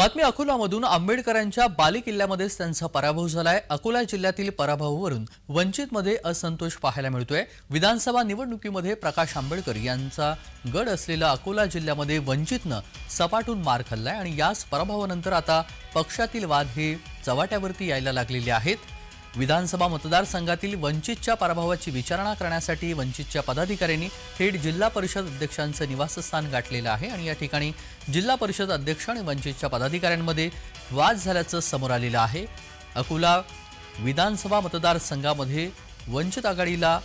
बातमी अकोलामधून आंबेडकरांच्या बाली किल्ल्यामध्येच त्यांचा पराभव झालाय. अकोला जिल्ह्यातील पराभवावरून वंचितमध्ये असंतोष पाहायला मिळतोय. विधानसभा निवडणुकीमध्ये प्रकाश आंबेडकर यांचा गड असलेला अकोला जिल्ह्यामध्ये वंचितनं सपाटून मार खाल्लाय आणि याच पराभवानंतर आता पक्षातील वाद हे चव्हाट्यावरती यायला लागलेले आहेत. विधानसभा मतदारसंघातील वंचितच्या पराभवाची विचारणा करण्यासाठी वंचितच्या पदाधिकाऱ्यांनी थेट जिल्हा परिषद अध्यक्षांचं निवासस्थान गाठलेलं आहे आणि या ठिकाणी जिल्हा परिषद अध्यक्ष आणि वंचितच्या पदाधिकाऱ्यांमध्ये वाद झाल्याचं समोर आलेलं आहे. अकोला विधानसभा मतदारसंघामध्ये वंचित आघाडीला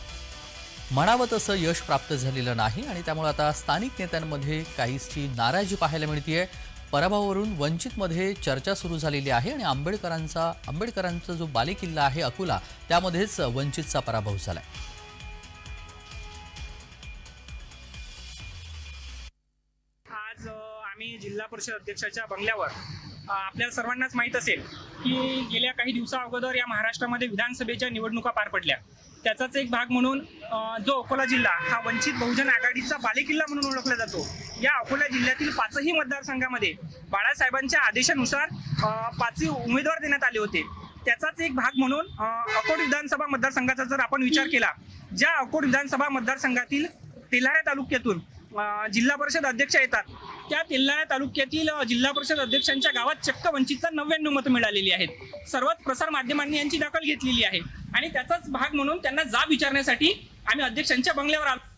म्हणावं तसं यश प्राप्त झालेलं नाही आणि त्यामुळे आता स्थानिक नेत्यांमध्ये काहीशी नाराजी पाहायला मिळते आहे पराभवावरून वंचितमध्ये चर्चा सुरू झालेली आहे आणि आंबेडकरांचा आंबेडकरांचा जो बालेकिल्ला आहे अकोला त्यामध्येच वंचितचा पराभव झालाय. आज आम्ही जिल्हा परिषद अध्यक्षाच्या बंगल्यावर आपल्याला सर्वांनाच माहीत असेल की गेल्या काही दिवसा अगोदर या महाराष्ट्रामध्ये विधानसभेच्या निवडणुका पार पडल्या. त्याचाच एक भाग म्हणून जो अकोला जिल्हा हा वंचित बहुजन आघाडीचा बालेकिल्ला म्हणून ओळखला जातो. या अकोला जिल्ह्यातील पाचही मतदारसंघामध्ये बाळासाहेबांच्या आदेशानुसार पाचही उमेदवार देण्यात आले होते. त्याचाच एक भाग म्हणून अकोट विधानसभा मतदारसंघाचा जर आपण विचार केला ज्या अकोट विधानसभा मतदारसंघातील तेल्हारा तालुक्यातून जिल्हा परिषद अध्यक्ष येतात. त्या तेल्हारा तालुक्यातील जिल्हा परिषद अध्यक्षांच्या गावात चक्क वंचितचा नव्याण्णव मतं मिळालेली आहेत. सर्वात प्रसार माध्यमांनी यांची दखल घेतलेली आहे. आणि त्याचाच भाग म्हणून त्यांना जाब विचारण्यासाठी आम्ही अध्यक्षांच्या बंगल्यावर आलो.